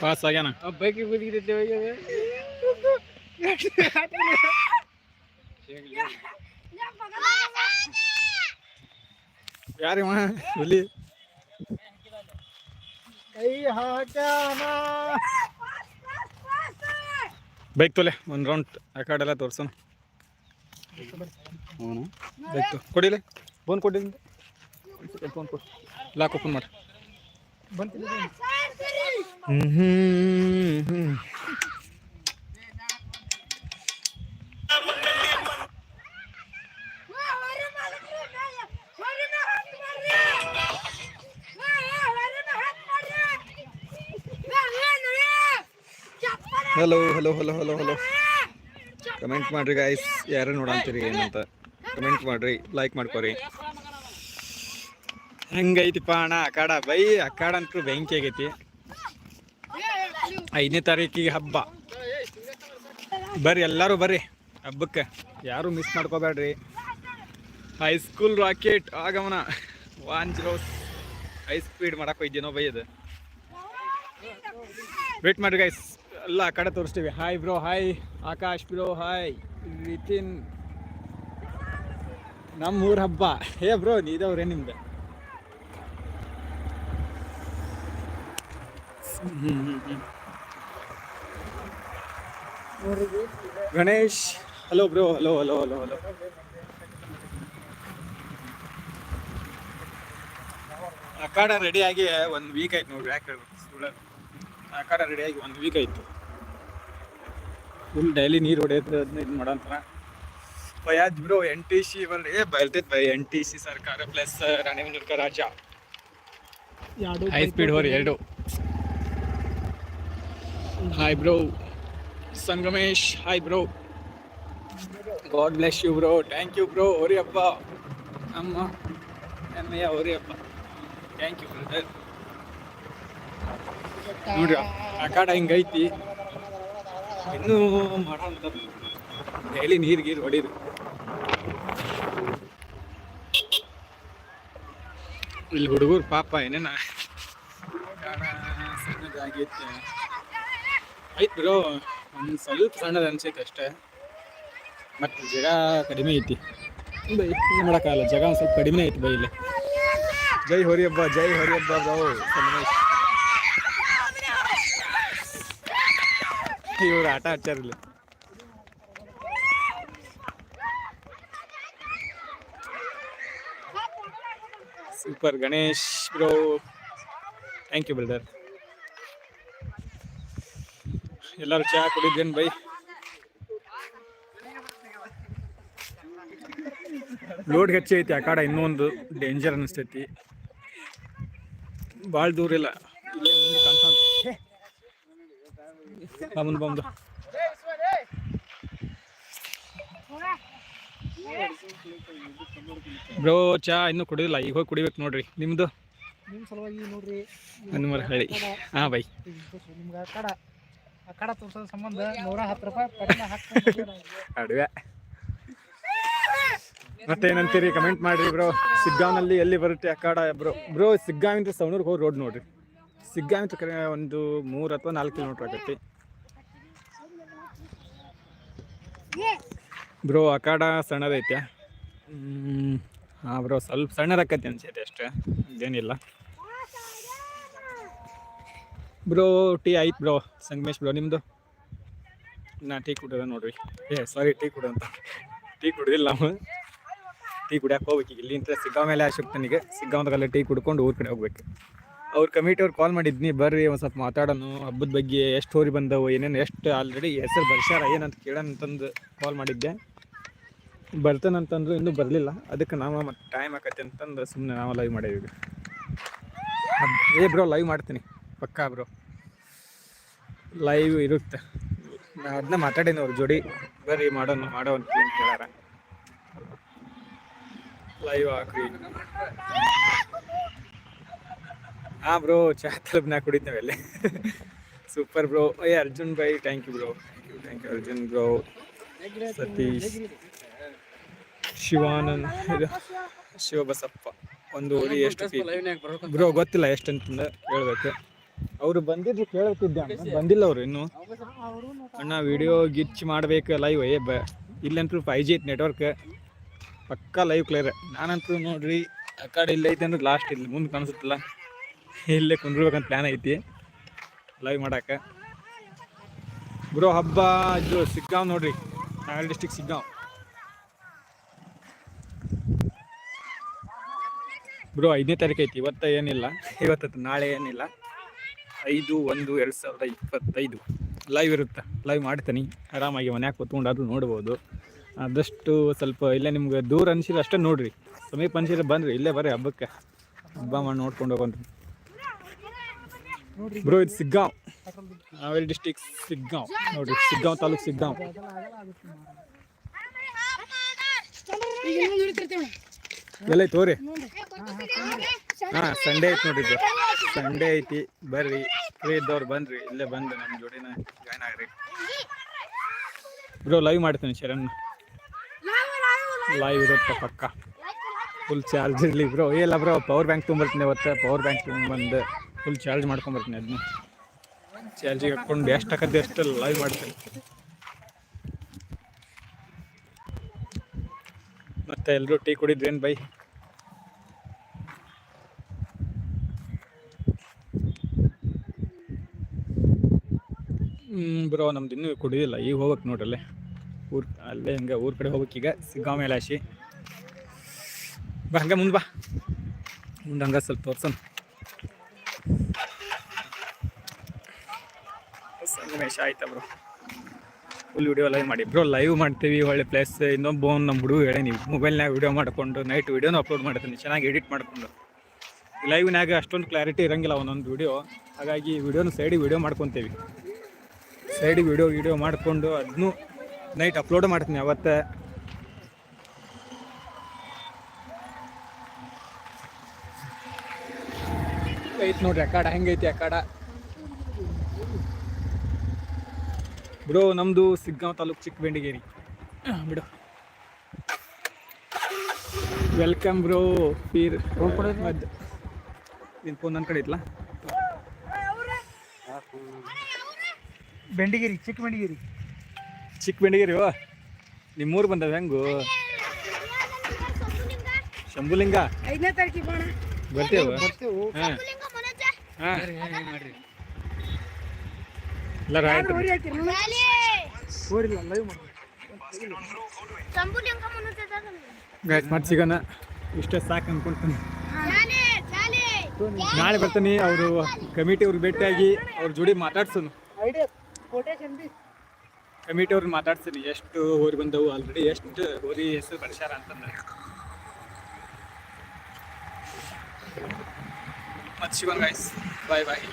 पास आ गया ना। अब भाई की के देते भाई अबे यार वहाँ बोलिए। ಬೈಕ್ ತೊಲೆ ಒಂದು ರೌಂಡ್ ಆ ಕಡೆ ಎಲ್ಲ ತೋರ್ಸೋಣ. ಬೈಕ್ ತೊ ಕೊಡಿಲೆ ಫೋನ್ ಕೊಡಿ ಫೋನ್ ಕೊಡಿ. ಲಾಕ್ ಓಪನ್ ಮಾಡಿ. ಬಂತಿಲ್ಲ ಹ್ಞೂ ಹ್ಮ್. Hello hello hello hello hello comment ಮಾಡ್ರಿ ಗಾಯ್ಸ್ ಯಾರು ನೋಡಂತೀರಿ ಏನಂತ ಕಮೆಂಟ್ ಮಾಡ್ರಿ ಲೈಕ್ ಮಾಡ್ಕೊರಿ. ಹೆಂಗೈತಿಪ್ಪ ಅಣ್ಣ, ಅಖಾಡ. ಬೈ, ಅಖಾಡ ಅಂತೂ ಬೆಂಕಿ ಆಗೈತಿ. ಐದನೇ ತಾರೀಕಿಗೆ ಹಬ್ಬ. ಬರ್ರಿ, ಎಲ್ಲರೂ ಬರ್ರಿ. ಹಬ್ಬಕ್ಕೆ ಯಾರು ಮಿಸ್ ಮಾಡ್ಕೋಬೇಡ್ರಿ. ಹೈಸ್ಕೂಲ್ ರಾಕೆಟ್ ಆಗಮನ. ವಾನ್ ಜೀರೋ ಹೈ ಸ್ಪೀಡ್ ಮಾಡಕ್ಕೆ ಹೋಯ್ದೇನೋ ಬೈ ಅದು. ವೇಟ್ ಮಾಡ್ರಿ ಗೈಸ್ ಎಲ್ಲ ಆ ಕಡೆ ತೋರಿಸ್ತೀವಿ. Hi bro hi Akash bro hi Nitin. ನಮ್ಮ ಊರ ಹಬ್ಬ. ಹೇ ಬ್ರೋ ನೀದವ್ರೆ ನಿಮ್ದು? Ganesh. Hello bro hello hello hello hello ಅಖಾಡ ರೆಡಿ ಆಗಿ ಒಂದು ವೀಕ್ ಆಯ್ತು ನೋಡ್ರಿ, ಯಾಕೆ ಸ್ಟೂಡೆಂಟ್ ಕಾಡ ರೆಡಿ ಆಗಿ ಒಂದು ವೀಕ್ ಆಯ್ತು. ಫುಲ್ ಡೈಲಿ ನೀರು ಹೊಡೆಯೋದು ಅದನ್ನ ಇದು ಮಾಡೋಂತಾರ. ಬಯಾಜ್ ಬ್ರೋ ಎನ್ ಟಿ ಸಿ ಬರ್ರಿ ಏ ಬರ್ತೈತೆ ಬೈ ಎನ್ ಟಿ ಸಿ ಸರ್ಕಾರ ಪ್ಲಸ್ ರಾಣಿಬೆನ್ನೂರ್ಕ ರಾಜ ಹೈ ಸ್ಪೀಡ್ ಹೋರಿ ಎರಡು. Hi bro Sangamesh hi bro god bless you bro thank you bro ಹೋರಿ ಹಬ್ಬ ಅಮ್ಮ ಅಮ್ಮಯ್ಯ ಹೋರಿ ಹಬ್ಬ ಥ್ಯಾಂಕ್ ಯು ಬ್ರದರ್ ನೋಡ್ರಿ ಆ ಕಾಡ ಹಿಂಗೈತಿ? ಇನ್ನೂ ಮಾಡೋಂಥ ಡೈಲಿ ನೀರು ಗೀರು ಹೊಡೀರಿ. ಇಲ್ಲಿ ಹುಡುಗರು ಪಾಪ ಏನೇನ ಸಣ್ಣದಾಗಿತ್ತು ಆಯ್ತು ಬ್ರೋ ಒಂದು ಸ್ವಲ್ಪ ಸಣ್ಣದ ಅನ್ಸೈತೆ ಅಷ್ಟೇ. ಮತ್ತು ಜಗ ಕಡಿಮೆ ಐತಿ. ಬೈ ಏನು ಮಾಡೋಕ್ಕಾಗಲ್ಲ ಜಗ ಒಂದು ಸ್ವಲ್ಪ ಕಡಿಮೆ ಐತಿ ಬೈ ಇಲ್ಲಿ. ಜೈ ಹೊರಿ ಹಬ್ಬ ಜೈ ಹೊರಿ ಹಬ್ಬ ಬ್ರೋ ಇವ್ರು ಆಟ ಆಡ್ತಾರಿಲ್ಲ super Ganesh bro thank you builder ಎಲ್ಲರೂ ಚಹಾ ಕುಡಿದ್ರೇನು ಬೈ? ಲೋಡ್ ಹೆಚ್ಚಿ ಐತಿ ಆ ಕಾಡ ಇನ್ನೊಂದು ಡೇಂಜರ್ ಅನಿಸ್ತೈತಿ. ಭಾಳ ದೂರ ಇಲ್ಲ ಇಲ್ಲೇ ಮುಂದೆ ಕಾಣ್ತಾನ ಬಂದು ಬಂದು ಬ್ರೋ ಚಾ ಇನ್ನೂ ಕುಡಿದಿಲ್ಲ. ಈಗ ಹೋಗಿ ಕುಡಿಬೇಕು ನೋಡ್ರಿ. ನಿಮ್ಮದು ನಿಮ್ಮ ಸಲುವಾಗಿ ನೋಡ್ರಿ. ಹನುಮರ ಹೇಳಿ. ಹಾಂ ಬೈ. ನಿಮ್ಗೆ ಕಡ ಕಡ ತೋರ್ಸೋದ್ರ ಸಂಬಂಧ ನೂರ ಹತ್ತು ರೂಪಾಯಿ ಕಡಿಮೆ ಹಾಕ್ಕೊಂಡು ಅಡುಗೆ ಮತ್ತೆ ಏನಂತೀರಿ ಕಮೆಂಟ್ ಮಾಡ್ರಿ ಬ್ರೋ ಸಿಗ್ಗಾಂವ್ನಲ್ಲಿ ಎಲ್ಲಿ ಬರುತ್ತೆ ಅಖಾಡ ಬ್ರೋ ಬ್ರೋ ಸಿಗ್ಗಾಂವಿಂದ ಸವಣೂರ್ಗೆ ಹೋಗಿ ರೋಡ್ ನೋಡ್ರಿ. ಸಿಗ್ಗಾಂವಿಂದ ಕರೆ ಒಂದು ಮೂರು ಅಥವಾ ನಾಲ್ಕು ಕಿಲೋಮೀಟ್ರ್ ಆಗತ್ತೆ. ಬ್ರೋ ಅಖಾಡ ಸಣ್ಣದೈತೆ ಹಾಂ ಬ್ರೋ ಸ್ವಲ್ಪ ಸಣ್ಣದಾಕತಿ ಅನ್ಸೈತೆ ಅಷ್ಟೇ ಏನಿಲ್ಲ. ಬ್ರೋ ಟೀ ಆಯ್ತು ಬ್ರೋ ಸಂಗಮೇಶ್ ಬ್ರೋ ನಿಮ್ಮದು ನಾ ಟೀ ಕುಡಿದ ನೋಡ್ರಿ. ಏ ಸಾರಿ ಟೀ ಕುಡ ಅಂತ. ಟೀ ಕುಡ್ದಿಲ್ಲ ನಾವು ಟೀ ಕುಡಿಯಕ್ಕೆ ಹೋಗ್ಬೇಕು ಇಲ್ಲಿ ಇಂಟ್ರೆಸ್ಟ್ ಸಿಗ್ಗಾವ್ ಮೇಲೆ ನನಗೆ ಸಿಗ್ಗಾಂವ್ದಾಗಲ್ಲ ಟೀ ಕುಡ್ಕೊಂಡು ಊರ ಕಡೆ ಹೋಗ್ಬೇಕು. ಅವ್ರ ಕಮಿಟಿ ಅವ್ರು ಕಾಲ್ ಮಾಡಿದ್ನಿ, ಬರ್ರಿ ಒಂದು ಸ್ವಲ್ಪ ಮಾತಾಡೋಣ ಹಬ್ಬದ ಬಗ್ಗೆ ಎಷ್ಟು ಹೋರಿ ಬಂದವು, ಏನೇನು ಎಷ್ಟು ಆಲ್ರೆಡಿ ಹೆಸರು ಬರ್ಸ್ಯಾರ ಏನಂತ ಕೇಳೋಣ ಅಂತಂದು ಕಾಲ್ ಮಾಡಿದ್ದೆ. ಬರ್ತಾನಂತಂದ್ರು ಇನ್ನೂ ಬರಲಿಲ್ಲ. ಅದಕ್ಕೆ ನಾವು ಮತ್ತೆ ಟೈಮ್ ಆಕತಿ ಅಂತಂದು ಸುಮ್ಮನೆ ನಾವು ಲೈವ್ ಮಾಡಿದ್ವಿ ಏ ಬ್ರೋ ಲೈವ್ ಮಾಡ್ತೀನಿ. ಪಕ್ಕಾ ಬ್ರೋ ಲೈವ್ ಇರುತ್ತೆ. ನಾ ಅದನ್ನ ಮಾತಾಡೀನಿ ಅವ್ರ ಜೋಡಿ. ಬರ್ರಿ ಮಾಡೋಣ ಮಾಡೋ ಅಂತ ಕೇಳಾರ ಲೈವ್ ಹಾಕ್ರಿ ಹಾಂ ಬ್ರೋ ಚಾ ತಲುಪ್ ನಾ ಕುಡಿತೇವೆ ಅಲ್ಲಿ ಸೂಪರ್ ಬ್ರೋ. ಏ Arjun bye thank you bro. Thank you Arjun bro. Satish. Shivanand. Shivabasappa. ಒಂದು ಊರಿ ಎಷ್ಟು ಬ್ರೋ ಗೊತ್ತಿಲ್ಲ ಎಷ್ಟು ಅಂತಂದ ಹೇಳ್ಬೇಕು. ಅವರು ಬಂದಿದ್ರು ಕೇಳ್ತಿದ್ದೆ ಅಣ್ಣ. ಬಂದಿಲ್ಲ ಅವರು ಇನ್ನು. ಅಣ್ಣ ವಿಡಿಯೋ ಗಿಚ್ ಮಾಡ್ಬೇಕು ಲೈವ್ ಏ ಬ ಇಲ್ಲಂತೂ ಫೈ ಜಿ ಐತೆ ನೆಟ್ವರ್ಕ್ ಪಕ್ಕಾ ಲೈವ್ ಕ್ಲಿಯರ್ ನಾನಂತೂ ನೋಡ್ರಿ ಆ ಕಡೆ ಇಲ್ಲ ಐತೆ ಅಂದ್ರೆ ಲಾಸ್ಟ್ ಇಲ್ಲಿ ಮುಂದೆ ಕಾಣಿಸುತ್ತಿಲ್ಲ. ಇಲ್ಲೇ ಕುಂದ್ರಬೇಕಂತ ಪ್ಲ್ಯಾನ್ ಐತಿ. ಲೈವ್ ಮಾಡಕ್ಕೆ. ಬ್ರೋ ಹಬ್ಬ ಇದು ಸಿಗ್ಗಾಂವ್ ನೋಡ್ರಿ. ನಾಗಲ್ ಡಿಸ್ಟಿಕ್ ಸಿಗ್ಗಾಂವ್. ಬ್ರೋ ಐದನೇ ತಾರೀಕು ಐತಿ, ಇವತ್ತ ಏನಿಲ್ಲ. ಇವತ್ತು ನಾಳೆ ಏನಿಲ್ಲ. ಐದು, ಒಂದು, ಎರಡು ಸಾವಿರದ ಇಪ್ಪತ್ತೈದು. ಲೈವ್ ಇರುತ್ತೆ. ಲೈವ್ ಮಾಡ್ತೀನಿ. ಆರಾಮಾಗಿ ಮನ್ಯಾಗ ಕೂತ್ಕೊಂಡು ಅದು ನೋಡ್ಬೋದು. ಆದಷ್ಟು ಸ್ವಲ್ಪ ಇಲ್ಲೇ ನಿಮ್ಗೆ ದೂರ ಅನಿಸಿದ್ರೆ ಅಷ್ಟೇ ನೋಡ್ರಿ. ಸಮೀಪ ಅನಿಸಿದ್ರೆ ಬನ್ನಿರಿ ಇಲ್ಲೇ ಬರ್ರಿ ಹಬ್ಬಕ್ಕೆ. ಹಬ್ಬ ಮಾಡಿ ನೋಡ್ಕೊಂಡು ಹೋಗೋಣ್ರಿ ಬ್ರೋ ಇದು ಸಿಗ್ಗಾಂವ್. ಹಾವೇರಿ ಡಿಸ್ಟಿಕ್ ಸಿಗ್ಗಾಂವ್. ನೋಡ್ರಿ ಸಿಗ್ಗಾಂವ್ ತಾಲೂಕು ಸಿಗ್ಗಾಂವ್. ಎಲ್ಲ ಐತಿ ತೋರಿ ಹಾ ಸಂಡೇ ಐತಿ ನೋಡಿದ್ದು ಸಂಡೇ ಐತಿ ಬರ್ರಿ. ಫ್ರೀ ಇದ್ದವ್ರು ಬಂದ್ರಿ ಇಲ್ಲೇ ಬಂದು ನಮ್ಮ ಜೋಡಿನ ಜಾಯ್ನ್ ಆಗ್ರಿ. ಬ್ರೋ ಲೈವ್ ಮಾಡ್ತೀನಿ ಶರಣ್. ಲೈವ್ ಇರುತ್ತೆ ಪಕ್ಕ. ಫುಲ್ ಚಾರ್ಜ್ ಇರಲಿ ಬ್ರೋ. ಇಲ್ಲ ಬ್ರೋ ಪವರ್ ಬ್ಯಾಂಕ್ ತೊಗೊಂಬರ್ತೀನಿ ಅವತ್ತು. ಪವರ್ ಬ್ಯಾಂಕ್ ತೊಗೊಂಬಂದು. ಫುಲ್ ಚಾರ್ಜ್ ಮಾಡ್ಕೊಂಬರ್ತೀನಿ ಅದನ್ನ ಚಾರ್ಜಿಗೆ ಹಾಕ್ಕೊಂಡು ಎಷ್ಟು ಹಾಕತ್ತೆ ಎಷ್ಟು ಲೈವ್ ಮಾಡ್ತೀನಿ. ಮತ್ತೆ ಎಲ್ಲರೂ ಟೀ ಕುಡಿದ್ರೇನು ಬೈ? ಬ್ರೋ, ನಮ್ದು ಇನ್ನೂ ಕುಡಿದಿಲ್ಲ. ಈಗ ಹೋಗ್ಬೇಕು ನೋಡ್ರಲ್ಲೇ. ಊರ್ ಅಲ್ಲೇ ಹಂಗೆ ಊರ ಕಡೆ ಹೋಗ್ಬೇಕು ಈಗ. ಸಿಗ್ಗಾಂವ್ ಬಾ, ಹಂಗೆ ಮುಂದೆ ಬಾ. ಮುಂದೆ ಹಂಗೆ ಸ್ವಲ್ಪ ತೋರ್ಸನ್ ಸಂಗಮೇಶ ಆಯ್ತಾ ಬ್ರೋ. ಫುಲ್ ವಿಡಿಯೋ ಲೈವ್ ಮಾಡಿ. ಬ್ರೋ ಲೈವ್ ಮಾಡ್ತೀವಿ, ಒಳ್ಳೆ ಪ್ಲೇಸ್ ಇನ್ನೊಬ್ಬ ನಮ್ಮ ಹುಡುಗ ಹೇಳಿ, ನೀವು ಮೊಬೈಲ್ನಾಗ ವಿಡಿಯೋ ಮಾಡಿಕೊಂಡು ನೈಟ್ ವೀಡಿಯೋನು ಅಪ್ಲೋಡ್ ಮಾಡ್ತೀನಿ. ಚೆನ್ನಾಗಿ ಎಡಿಟ್ ಮಾಡಿಕೊಂಡು. ಲೈವ್ನಾಗ ಅಷ್ಟೊಂದು ಕ್ಲಾರಿಟಿ ಇರಂಗಿಲ್ಲ ಒಂದೊಂದು ವಿಡಿಯೋ ಹಾಗಾಗಿ ವಿಡಿಯೋನ ಸೈಡಿಗೆ ವಿಡಿಯೋ ಮಾಡ್ಕೊತೀವಿ. ಸೈಡಿಗೆ ವಿಡಿಯೋ ವಿಡಿಯೋ ಮಾಡಿಕೊಂಡು ಅದನ್ನು ನೈಟ್ ಅಪ್ಲೋಡ್ ಮಾಡ್ತೀನಿ ಅವತ್ತೆ. ಐತಿ ನೋಡ್ರಿ ಅಕಾಡ ಹೆಂಗೈತಿ ಅಕಾಡ ಬ್ರೋ ನಮ್ಮದು ಸಿಗ್ಗಾಂವ್ ತಾಲೂಕು ಚಿಕ್ಕಬೆಂಡಿಗೇರಿ. ಬಿಡು. ವೆಲ್ಕಮ್ ಬ್ರೋ ಫೀರ್. ಮದ್ದು ನಿನ್ನ ಫೋನ್ ನನ್ನ ಕಡೆ ಇತ್ತಲ್ಲ ಬೆಂಡಿಗೇರಿ ಚಿಕ್ಕ ಬೆಂಡಿಗಿರಿ ಚಿಕ್ಕಬೆಂಡಿಗೇರಿ. ಓ? ನಿಮ್ಮೂರು ಬಂದವ ಹೆಂಗು? ಶಂಭುಲಿಂಗ? ಐದನೇ ತಾರೀಕಿಗೆ ಬರ್ತೇವು? ಹಾಂ. ಹಾಂ ಎಲ್ಲರೂ ಆಯ್ತು. ಲೈವ್ ಮಾಡಿ ಸಿಗೋಣ. ಇಷ್ಟೇ ಸಾಕು ಅನ್ಕೊಂತೀನಿ. ನಾಳೆ ಬರ್ತೀನಿ ಅವರು ಕಮಿಟಿ ಅವ್ರಿಗೆ ಭೇಟಿಯಾಗಿ ಅವ್ರ ಜೋಡಿ ಮಾತಾಡ್ಸೋನು. ಕಮಿಟಿ ಅವ್ರನ್ನ ಮಾತಾಡ್ತೀನಿ ಎಷ್ಟು ಹೋರಿ ಬಂದವು? ಆಲ್ರೆಡಿ ಎಷ್ಟು ಹೋರಿ ಹೆಸರು ಕಳ್ಸ್ಯಾರ ಅಂತಂದ್ರೆ. ಮತ್ತೆ ಸಿಗೋಣ ಗಾಯ್ಸ್ ಬಾಯ್ ಬಾಯ್